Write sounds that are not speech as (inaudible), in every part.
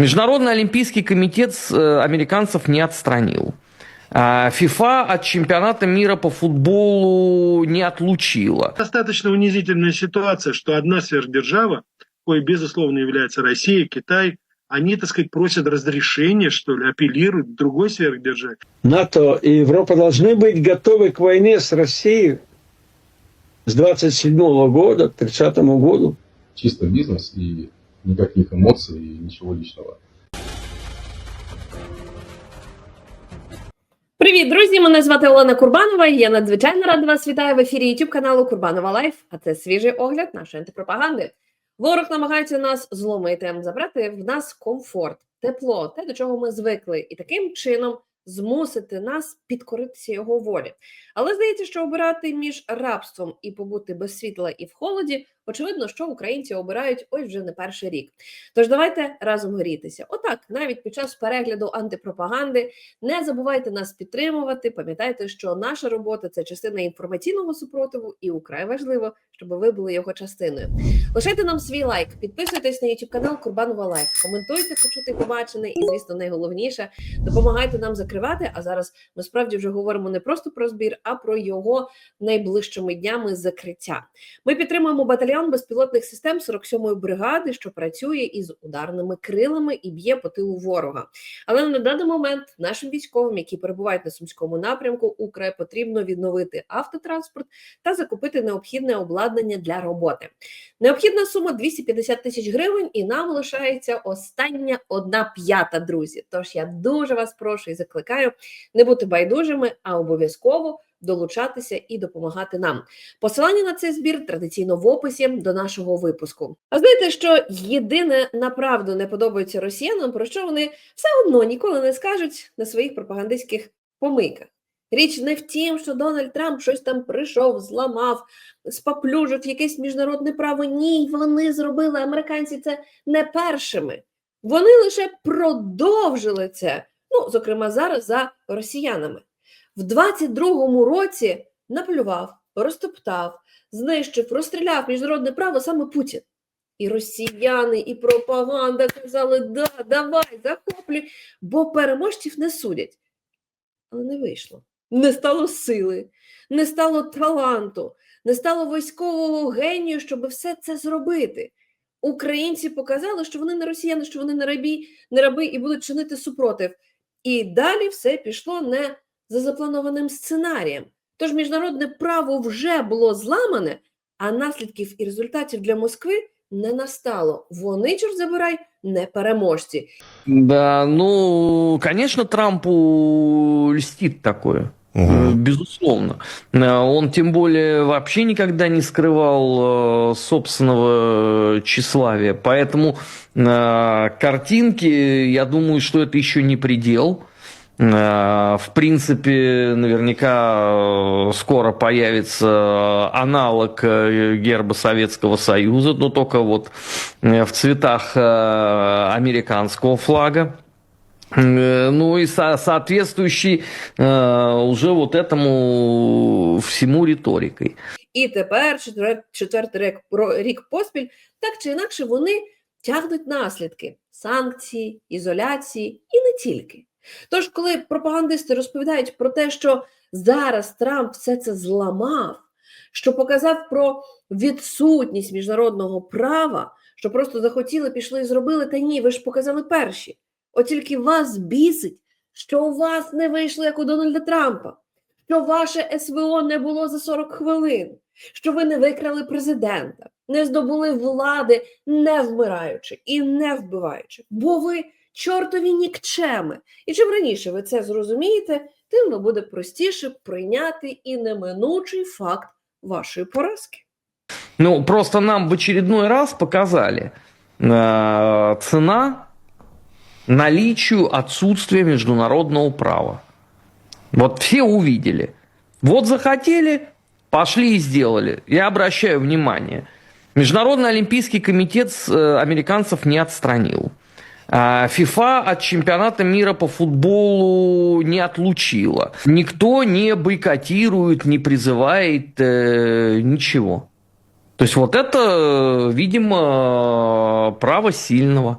Международный олимпийский комитет э, американцев не отстранил. ФИФА от чемпионата мира по футболу не отлучила. Достаточно унизительная ситуация, что одна сверхдержава, кое безусловно является Россия, Китай, они, так сказать, просят разрешения, что ли, апеллируют к другой сверхдержаве. НАТО и Европа должны быть готовы к войне с Россией с 27 года к 30 году. чисто бизнес и никаких эмоций и ничего личного. Привіт, друзі! Мене звати Олена Курбанова. Я надзвичайно рада вас вітаю в ефірі YouTube каналу Курбанова Лайф. А це свіжий огляд нашої антипропаганди. Ворог намагається нас зломити, забрати в нас комфорт, тепло, те, до чого ми звикли, і таким чином змусити нас підкоритися його волі. Але здається, що обирати між рабством і побути без світла і в холоді, очевидно, що українці обирають ось вже не перший рік. Тож давайте разом горітися. Отак, навіть під час перегляду антипропаганди не забувайте нас підтримувати. Пам'ятайте, що наша робота це частина інформаційного супротиву, і украй важливо, щоб ви були його частиною. Лишайте нам свій лайк, підписуйтесь на YouTube канал Курбанова Лайф, коментуйте, почути побачене, і звісно, найголовніше допомагайте нам закривати. А зараз ми справді вже говоримо не просто про збір, а про його найближчими днями закриття. Ми підтримуємо батальйон безпілотних систем 47-ї бригади, що працює із ударними крилами і б'є по тилу ворога. Але на даний момент нашим військовим, які перебувають на сумському напрямку, украй потрібно відновити автотранспорт та закупити необхідне обладнання для роботи. Необхідна сума 250 тисяч гривень, і нам лишається остання одна п'ята, друзі. Тож я дуже вас прошу і закликаю не бути байдужими, а обов'язково долучатися і допомагати нам. Посилання на цей збір традиційно в описі до нашого випуску. А знаєте, що єдине направду не подобається росіянам, про що вони все одно ніколи не скажуть на своїх пропагандистських помийках. Річ не в тім, що Дональд Трамп щось там прийшов, зламав, споплюжив якесь міжнародне право. Ні, вони зробили американці це не першими. Вони лише продовжили це. Ну, зокрема, зараз за росіянами. В 22-му році наплював, розтоптав, знищив, розстріляв міжнародне право саме Путін. І росіяни, і пропаганда казали, да, давай, захоплюй, бо переможців не судять. Але не вийшло. Не стало сили, не стало таланту, не стало військового генію, щоб все це зробити. Українці показали, що вони не росіяни, що вони не рабі, не раби і будуть чинити супротив. І далі все пішло не за запланованим сценарієм. Тож міжнародне право вже було зламане, а наслідків і результатів для Москви не настало. Вони, чорт забирай, не переможці. Да, ну, конечно, Трампу льстит такое. Э, Безусловно. Э, Он тем более вообще никогда не скрывал э, собственного тщеславия. Поэтому э, картинки, я думаю, что это еще не предел. Э, В принципе, наверняка э, скоро появится аналог э, герба Советского Союза, но только вот э, в цветах э, американского флага. Э, Ну и со- соответствующий э, уже вот этому всему риторикой. І тепер, четвер- четвертий рік, ро- рік поспіль, так чи інакше вони тягнуть наслідки санкції, ізоляції і не тільки. Тож, коли пропагандисти розповідають про те, що зараз Трамп все це зламав, що показав про відсутність міжнародного права, що просто захотіли, пішли і зробили, та ні, ви ж показали перші. От тільки вас бісить, що у вас не вийшло, як у Дональда Трампа, що ваше СВО не було за 40 хвилин, що ви не викрали президента, не здобули влади, не вмираючи і не вбиваючи, бо ви чортові нікчеми. І чим раніше ви це зрозумієте, тим вам буде простіше прийняти і неминучий факт вашої поразки. Ну, просто нам в очередной раз показали э, цена наличию отсутствия международного права. Вот все увидели. Вот захотели, пошли и сделали. Я обращаю внимание. Международный олимпийский комитет с, э, американцев не отстранил. А ФИФА от чемпионата мира по футболу не отлучила. Никто не бойкотирует, не призывает э, ничего. То есть вот это, э, видимо, право сильного.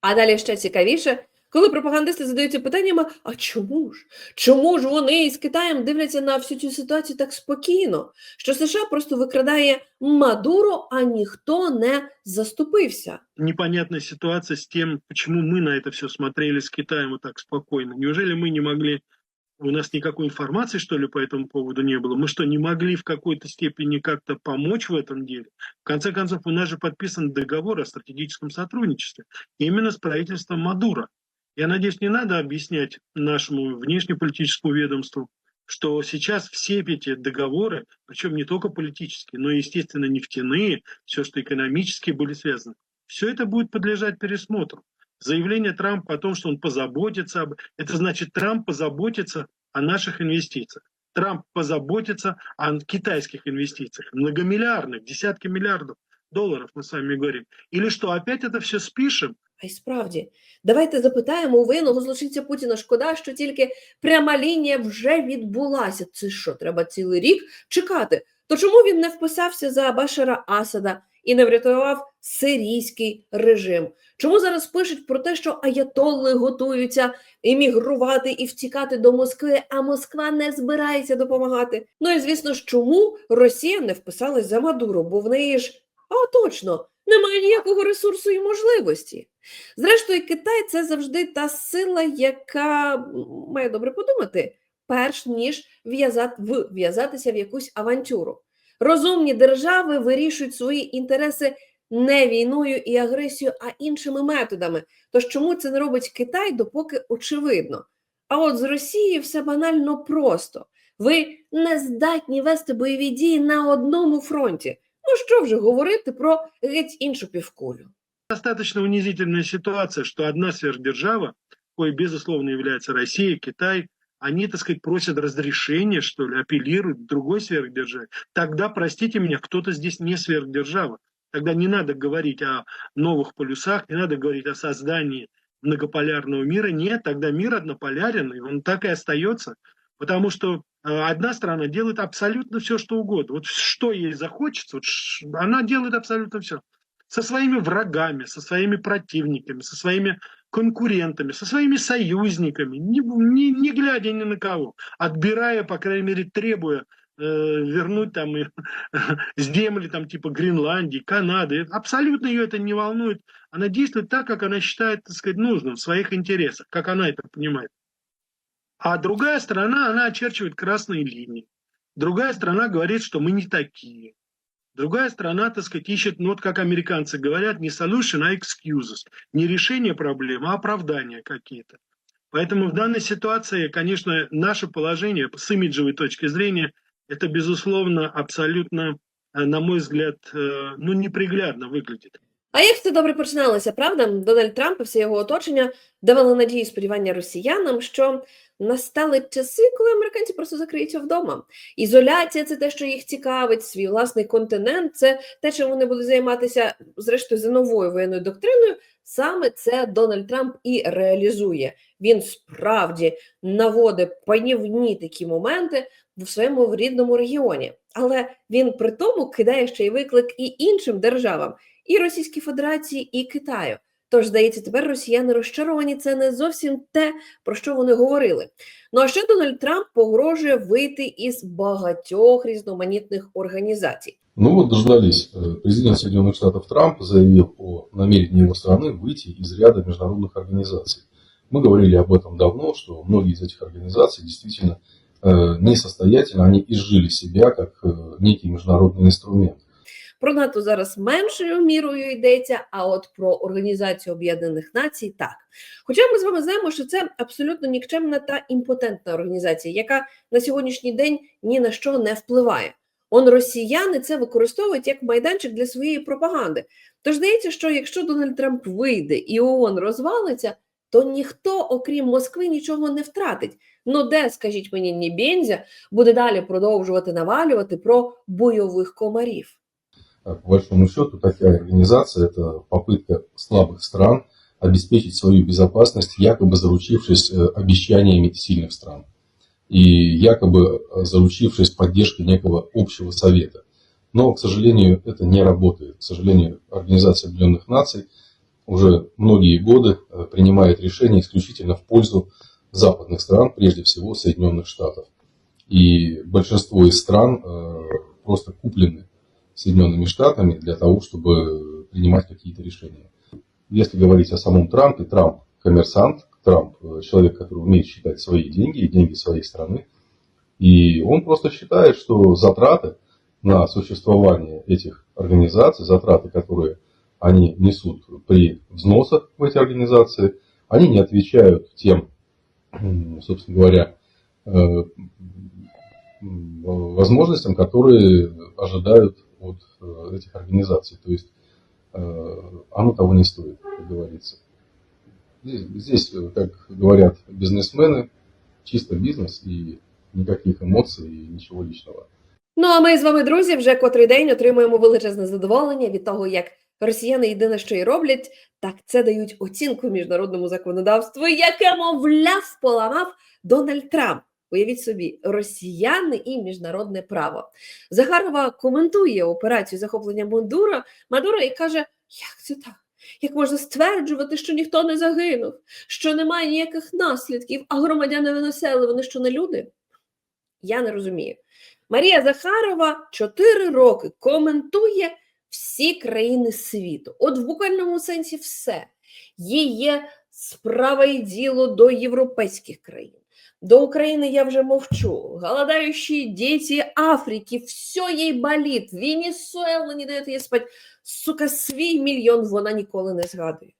А далі ще цікавіше, коли пропагандисти задаються питаннями: а чому ж? Чому ж вони із Китаєм дивляться на всю цю ситуацію так спокійно? Що США просто викрадає Мадуро, а ніхто не заступився. Непонятная ситуация с тем, почему мы на это все смотрели с Китаем вот так спокойно. Неужели мы не могли у нас никакой информации, что ли, по этому поводу не было? Мы что, не могли в какой-то степени как-то помочь в этом деле? В конце концов, у нас же подписан договор о стратегическом сотрудничестве именно с правительством Мадура. Я надеюсь, не надо объяснять нашему внешнеполитическому ведомству, что сейчас все эти договоры, причем не только политические, но естественно, нефтяные, все, что экономически были связаны, все это будет подлежать пересмотру. Заявление Трампа о том, что он позаботится об... Это значит, Трамп позаботится о наших инвестициях. Трамп позаботится о китайских инвестициях, многомиллиардных, десятки миллиардов долларов мы с вами говорим. Или что, опять это все спишем? А й справді, давайте запитаємо у воєнного злочинця Путіна. Шкода, що тільки пряма лінія вже відбулася. Це що, треба цілий рік чекати? То чому він не вписався за Башара Асада і не врятував сирійський режим? Чому зараз пишуть про те, що аятолли готуються емігрувати і втікати до Москви, а Москва не збирається допомагати? Ну і звісно ж, чому Росія не вписалась за Мадуро, бо в неї ж а точно немає ніякого ресурсу і можливості. Зрештою, Китай це завжди та сила, яка має добре подумати, перш ніж в'язати, вв'язатися в якусь авантюру. Розумні держави вирішують свої інтереси не війною і агресією, а іншими методами. Тож чому це не робить Китай, допоки очевидно. А от з Росією все банально просто. Ви не здатні вести бойові дії на одному фронті. Ну що вже говорити про геть іншу півкулю. Достаточно унизительная ситуация, что одна сверхдержава, кой безусловно является Россия, Китай, они, так сказать, просят разрешения, что ли, апеллируют другой сверхдержаве. Тогда, простите меня, кто-то здесь не сверхдержава. Тогда не надо говорить о новых полюсах, не надо говорить о создании многополярного мира. Нет, тогда мир однополярен, и он так и остается. Потому что э, одна страна делает абсолютно все, что угодно. Вот что ей захочется, вот она делает абсолютно все. Со своими врагами, со своими противниками, со своими конкурентами, со своими союзниками, не, не, не глядя ни на кого, отбирая, по крайней мере, требуя э, вернуть там и, (laughs) земли там типа Гренландии, Канады. Абсолютно ее это не волнует. Она действует так, как она считает, так сказать, нужным, в своих интересах, как она это понимает. А другая страна, она очерчивает красные линии. Другая страна говорит, что мы не такие. Другая страна, так сказать, ищет, ну вот как американцы говорят, не solution, а excuses. Не решение проблемы, а оправдания какие-то. Поэтому в данной ситуации, конечно, наше положение с имиджевой точки зрения, это, безусловно, абсолютно, э, на мой взгляд, э, ну, неприглядно выглядит. А як це добре починалося, правда? Дональд Трамп і все його оточення давали надії і сподівання росіянам, що настали часи, коли американці просто закриються вдома. Ізоляція це те, що їх цікавить, свій власний континент, це те, чим вони будуть займатися, зрештою, за новою воєнною доктриною. Саме це Дональд Трамп і реалізує. Він справді наводить панівні такі моменти в своєму рідному регіоні. Але він при тому кидає ще й виклик і іншим державам, і Російській Федерації, і Китаю. Тож, здається, тепер росіяни розчаровані. Це не зовсім те, про що вони говорили. Ну а ще Дональд Трамп погрожує вийти із багатьох різноманітних організацій. Ну вот дождались. Э, Президент Соединенных Штатов Трамп заявил о намерении его страны выйти из ряда международных организаций. Мы говорили об этом давно, что многие из этих организаций действительно э, несостоятельны, они изжили себя как э, некий международный инструмент. Про НАТО зараз меншою мірою йдеться, а от про Організацію Об'єднаних Націй так. Хоча ми з вами знаємо, що це абсолютно нікчемна та імпотентна організація, яка на сьогоднішній день ні на що не впливає. Он росіяни це використовують як майданчик для своєї пропаганди. Тож здається, що якщо Дональд Трамп вийде і ООН розвалиться, то ніхто, окрім Москви, нічого не втратить. Ну де, скажіть мені, Нібензя буде далі продовжувати навалювати про бойових комарів. А По большому счету, такая организация – это попытка слабых стран обеспечить свою безопасность, якобы заручившись э, обещаниями сильных стран и якобы э, заручившись поддержкой некого общего совета. Но, к сожалению, это не работает. К сожалению, Организация Объединенных Наций уже многие годы э, принимает решения исключительно в пользу западных стран, прежде всего Соединенных Штатов. И большинство из стран э, просто куплены Соединенными Штатами для того, чтобы принимать какие-то решения. Если говорить о самом Трампе, Трамп коммерсант, Трамп человек, который умеет считать свои деньги и деньги своей страны. И он просто считает, что затраты на существование этих организаций, затраты, которые они несут при взносах в эти организации, они не отвечают тем, собственно говоря, э, возможностям, которые ожидают от э, этих организаций. То есть э, оно того не стоит, как говорится. Здесь, здесь, э, как говорят бизнесмены, чисто бизнес і никаких емоцій і нічого личного. Ну а ми з вами, друзі, вже котрий день отримуємо величезне задоволення від того, як росіяни єдине, що й роблять, так це дають оцінку міжнародному законодавству, яке, мовляв, поламав Дональд Трамп. Уявіть собі, росіяни і міжнародне право. Захарова коментує операцію захоплення Мадура, Мадура і каже: як це так? Як можна стверджувати, що ніхто не загинув, що немає ніяких наслідків, а громадяни Венесуели, вони що не люди? Я не розумію. Марія Захарова 4 роки коментує всі країни світу. От в буквальному сенсі все. Їй є справа і діло до європейських країн. До України я вже мовчу. Голодающие дети Африки, все їй болить. Венесуела не дає їй спати. Сука, свій мільйон вона ніколи не згадує.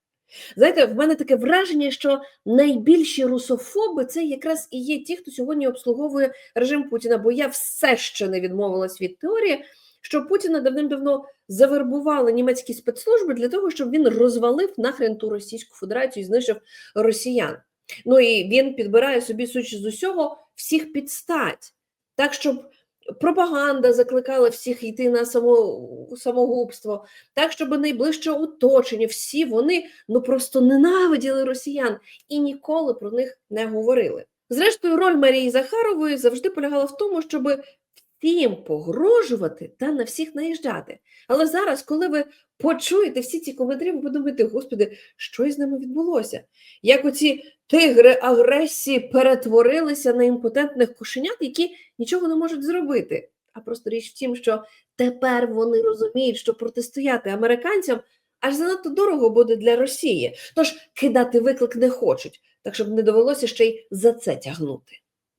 Знаєте, в мене таке враження, що найбільші русофоби це якраз і є ті, хто сьогодні обслуговує режим Путіна, бо я все ще не відмовилась від теорії, що Путіна давним-давно завербували німецькі спецслужби для того, щоб він розвалив нахрен ту Російську Федерацію і знищив росіян. Ну і він підбирає собі сучі з усього всіх підстать, так щоб пропаганда закликала всіх йти на само, самогубство, так щоб найближче оточення, всі вони ну просто ненавиділи росіян і ніколи про них не говорили. Зрештою, роль Марії Захарової завжди полягала в тому, щоб всім погрожувати та на всіх наїжджати. Але зараз, коли ви почуєте всі ці коментарі, ви подумаєте, господи, що із ними відбулося? Як оці тигри агресії перетворилися на імпотентних кошенят, які нічого не можуть зробити. А просто річ в тім, що тепер вони розуміють, що протистояти американцям аж занадто дорого буде для Росії. Тож кидати виклик не хочуть, так щоб не довелося ще й за це тягнути.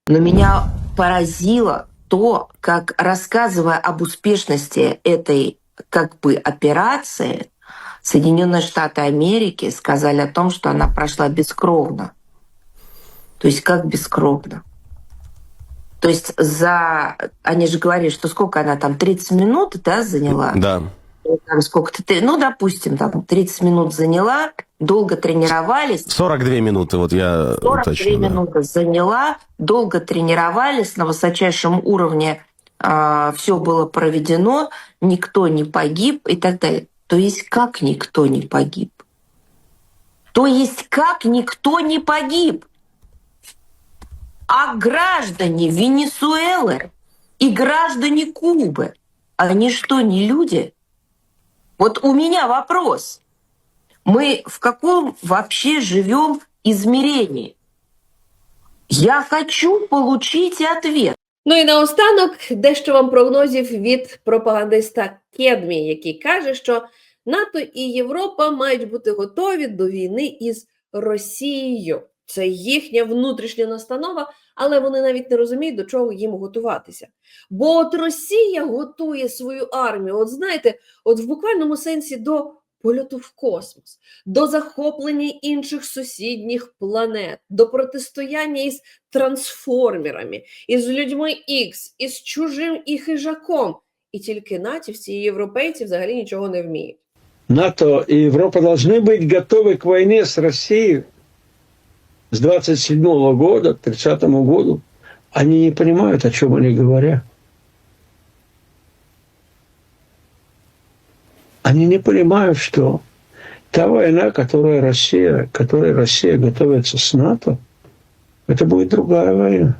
Но меня поразило то, как рассказывая об успешности этой как бы операции, Соединенные Штаты Америки сказали о том, что она прошла бескровно. То есть как бескровно? То есть за... Они же говорили, что сколько она там, 30 минут, да, заняла? Да. Там сколько-то... Ну, допустим, там 30 минут заняла, долго тренировались. 42 минуты, вот я 42 уточню. да. минуты заняла, долго тренировались на высочайшем уровне, все было проведено, никто не погиб и так далее. То есть как никто не погиб? То есть как никто не погиб? А граждане Венесуэлы и граждане Кубы, они что, не люди? Вот у меня вопрос. Мы в каком вообще живем измерении? Я хочу получить ответ. Ну і наостанок дещо вам прогнозів від пропагандиста Кедмі, який каже, що НАТО і Європа мають бути готові до війни із Росією. Це їхня внутрішня настанова, але вони навіть не розуміють, до чого їм готуватися. Бо от Росія готує свою армію, от знаєте, от в буквальному сенсі до польоту в космос, до захоплення інших сусідніх планет, до протистояння із трансформерами, із людьми X, із чужим і хижаком. І тільки натівці і європейці взагалі нічого не вміють. НАТО и Европа должны быть готовы к войне с Россией С 27 года к 30 году. Они не понимают, о чем они говорят. Они не понимают, что та война, которая Россия, которой Россия готовится с НАТО, это будет другая война.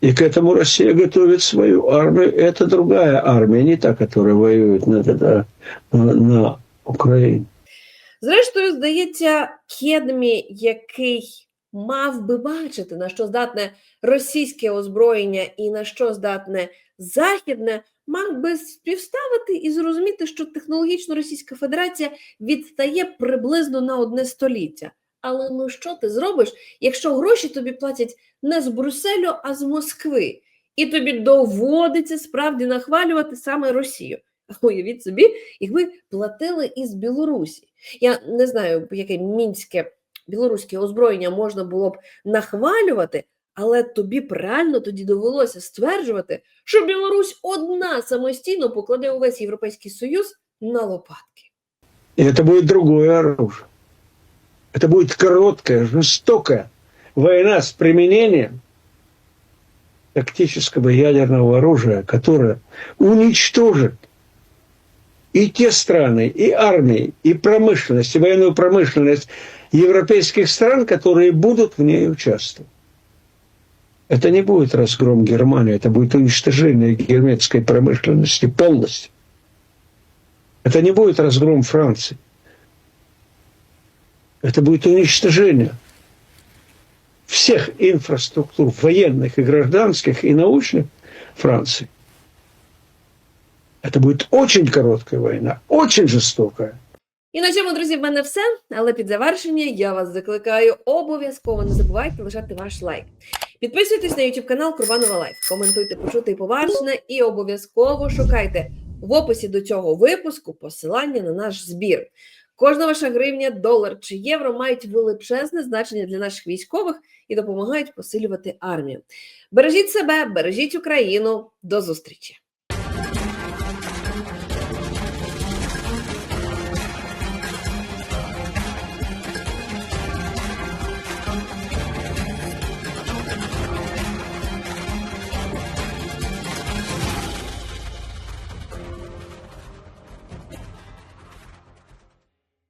И к этому Россия готовит свою армию. Это другая армия, не та, которая воюет на, на, на Украины. Зрештою, здається, Кедмі, який мав би бачити, на що здатне російське озброєння і на що здатне західне, мав би співставити і зрозуміти, що технологічно Російська Федерація відстає приблизно на одне століття. Але ну що ти зробиш, якщо гроші тобі платять не з Брюсселю, а з Москви, і тобі доводиться справді нахвалювати саме Росію? (laughs) Уявіть собі, якби платили із Білорусі. Я не знаю, яке мінське білоруське озброєння можна було б нахвалювати, але тобі б реально тоді довелося стверджувати, що Білорусь одна самостійно покладе увесь Європейський Союз на лопатки. И это будет другое оружие. Это будет короткая, жестокая война с применением тактического ядерного оружия, которое уничтожит и те страны, и армии, и промышленность, и военную промышленность европейских стран, которые будут в ней участвовать. Это не будет разгром Германии, это будет уничтожение германской промышленности полностью. Это не будет разгром Франции. Это будет уничтожение всех инфраструктур военных и гражданских и научных Франции. Это будет очень короткая война, очень жестокая. І на цьому, друзі, в мене все. Але під завершення я вас закликаю обов'язково не забувайте лишати ваш лайк. Підписуйтесь на YouTube канал Курбанова Лайф, коментуйте, почути і побачене, і обов'язково шукайте в описі до цього випуску посилання на наш збір. Кожна ваша гривня, долар чи євро мають величезне значення для наших військових і допомагають посилювати армію. Бережіть себе, бережіть Україну. До зустрічі!